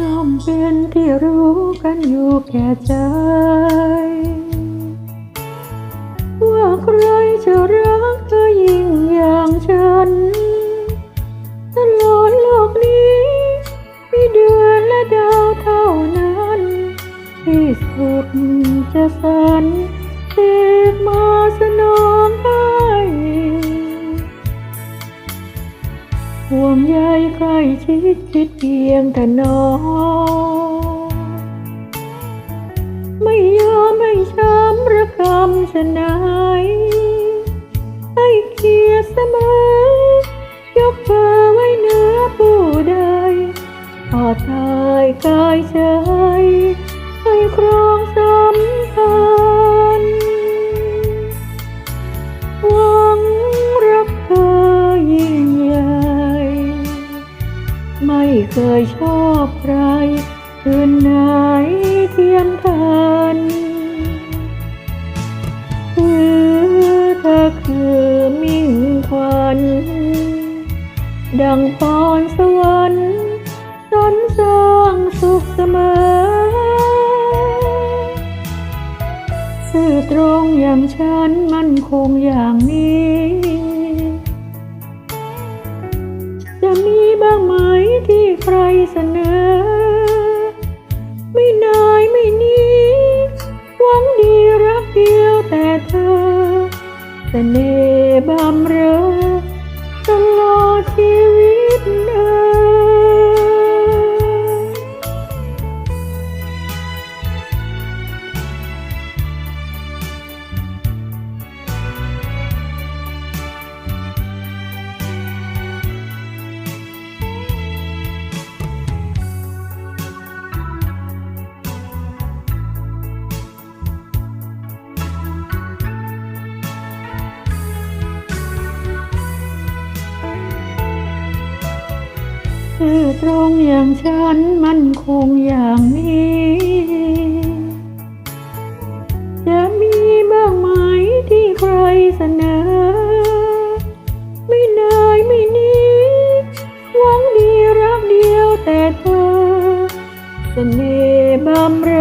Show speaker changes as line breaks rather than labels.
ย่อมเป็นที่รู้กันอยู่แก่ใจ ว่าใครจะรักเธอยิ่งอย่างฉัน ตลอดโลกนี้ มีเดือนและดาวเท่านั้น ที่สุดจะสรรเส งใยใกล้ชิดชิดเพียงแต่น้อง ไม่ยอมให้ช้ำระกำชะไหนายให้เกียเสมอยกเธอไว้เหนือผู้ใดพอทายกายใจให้ครอง ไม่เคยชอบใคร คืนไหนเทียมทันคือเธอคือมิ่งควัน ดังพรสวรรค์สรรสร้างสุขเสมอ สื่อตรงอย่างฉันมันคงอย่างนี้ รเสนอ ไม่นายไม่นี้ หวังดีรักเดียวแต่เธอเสน่ห์บำเรอ ซื่อตรงอย่างฉันมันคงอย่างนี้ จะมีบ้างไหมที่ใครเสนอ ไม่นายไม่นี้หวังดีรักเดียวแต่เธอเสน่ห์บำเร